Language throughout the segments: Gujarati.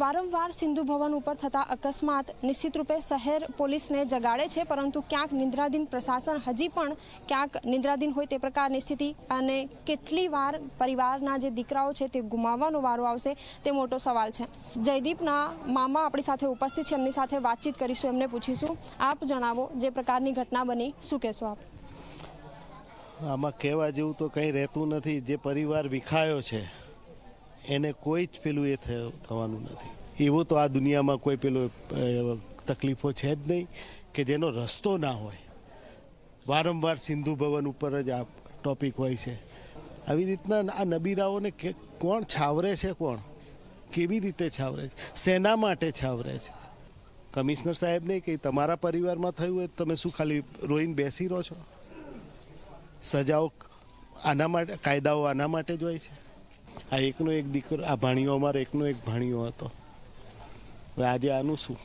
વારંવાર સિંધુ ભવન ઉપર થતા અકસ્માત નિશ્ચિત રૂપે શહેર પોલીસને જગાડે છે, પરંતુ ક્યાંક નિંદ્રાધીન પ્રશાસન હજી પણ ક્યાંક નિંદ્રાધીન હોય તે પ્રકારની સ્થિતિ અને કેટલી વાર પરિવારના જે દીકરાઓ છે તે ગુમાવવાનો વારો આવશે તે મોટો સવાલ છે. જયદીપના મામા આપણી સાથે ઉપસ્થિત છે, એમની સાથે વાતચીત કરીશું, એમને પૂછીશું. આપ જણાવો, જે પ્રકારની ઘટના બની, શું કહેશો આપ? આમાં કહેવા જેવું તો કંઈ રહેતું નથી. જે પરિવાર વિખાયો છે એને કોઈ જ પેલું એ થવાનું નથી. એવું તો આ દુનિયામાં કોઈ પેલું તકલીફો છે જ નહીં કે જેનો રસ્તો ના હોય. વારંવાર સિંધુ ભવન ઉપર જ આ ટોપિક હોય છે. આવી રીતના આ નબીરાઓને કે કોણ છાવરે છે કોણ? કેવી રીતે છાવરે છે? શેના માટે છાવરે છે. કમિશનર સાહેબ નહીં કે તમારા પરિવારમાં થયું હોય તમે શું ખાલી રોઈને બેસી રહો છો? સજાઓ આના માટે, કાયદાઓ આના માટે જ હોય છે. આ એકનો એક દીકરો, આ ભાણિયો અમારો એકનો એક ભાણીઓ હતો. હવે આજે આનું શું?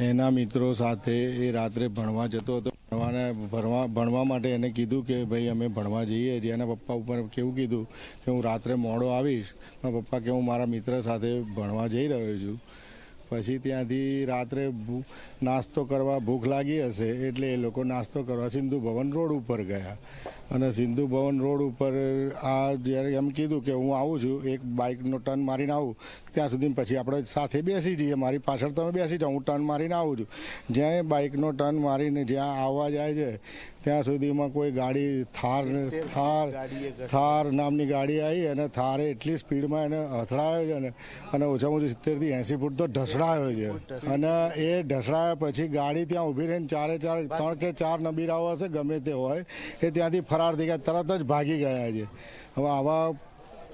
એના મિત્રો સાથે એ રાત્રે ભણવા જતો હતો. ભણવાને, ભણવા ભણવા માટે એને કીધું કે, ભાઈ, અમે ભણવા જઈએ. છીએ એના પપ્પા ઉપર કેવું કીધું કે, હું રાત્રે મોડો આવીશ. મારા પપ્પા કે, હું મારા મિત્ર સાથે ભણવા જઈ રહ્યો છું. પછી ત્યાંથી રાત્રે નાસ્તો કરવા ભૂખ લાગી હશે એટલે એ લોકો નાસ્તો કરવા સિંધુ ભવન રોડ ઉપર ગયા. અને સિંધુ ભવન રોડ ઉપર આ જ્યારે એમ કીધું કે હું આવું છું એક બાઇકનો ટર્ન મારીને આવું ત્યાં સુધી પછી આપણે સાથે બેસી જઈએ. મારી પાછળ તમે બેસી જાઓ હું ટર્ન મારીને આવું છું. જ્યાં બાઇકનો ટર્ન મારીને જ્યાં આવવા જાય છે ત્યાં સુધીમાં કોઈ ગાડી થાર થાર થાર નામની ગાડી આવી અને થારે એટલી સ્પીડમાં એને અથડાયો છે ને અને ઓછામાં ઓછું સિત્તેરથી એંસી ફૂટ તો ઢસડાયો છે. અને એ ઢસડાયા પછી ગાડી ત્યાં ઊભી રહીને ચારે ચાર ત્રણ કે ચાર નબીરાઓ હશે ગમે તે હોય એ ત્યાંથી ફરાર થઈ ગયા તરત જ ભાગી ગયા છે. હવે આવા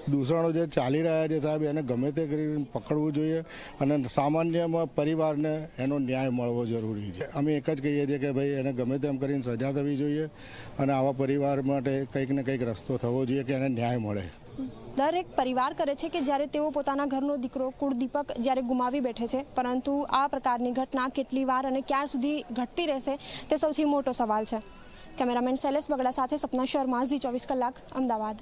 દૂષણો જે ચાલી રહ્યા છે સાહેબ એને ગમે તે કરીને પકડવું જોઈએ અને સામાન્યમાં પરિવારને એનો ન્યાય મળવો જરૂરી છે. અમે એક જ કહીએ છીએ કે ભાઈ એને ગમે તેમ કરીને સજા થવી જોઈએ અને આવા પરિવાર માટે કંઈક ને કંઈક રસ્તો થવો જોઈએ કે એને ન્યાય મળે. દરેક પરિવાર કરે છે કે જ્યારે તેઓ પોતાના ઘરનો દીકરો કુળદીપક જ્યારે ગુમાવી બેઠે છે, પરંતુ આ પ્રકારની ઘટના કેટલી વાર અને ક્યાર સુધી ઘટતી રહેશે તે સૌથી મોટો સવાલ છે. કેમેરામેન શૈલેષ બગડા સાથે સપના શર્મા, ઝી ચોવીસ કલાક, અમદાવાદ.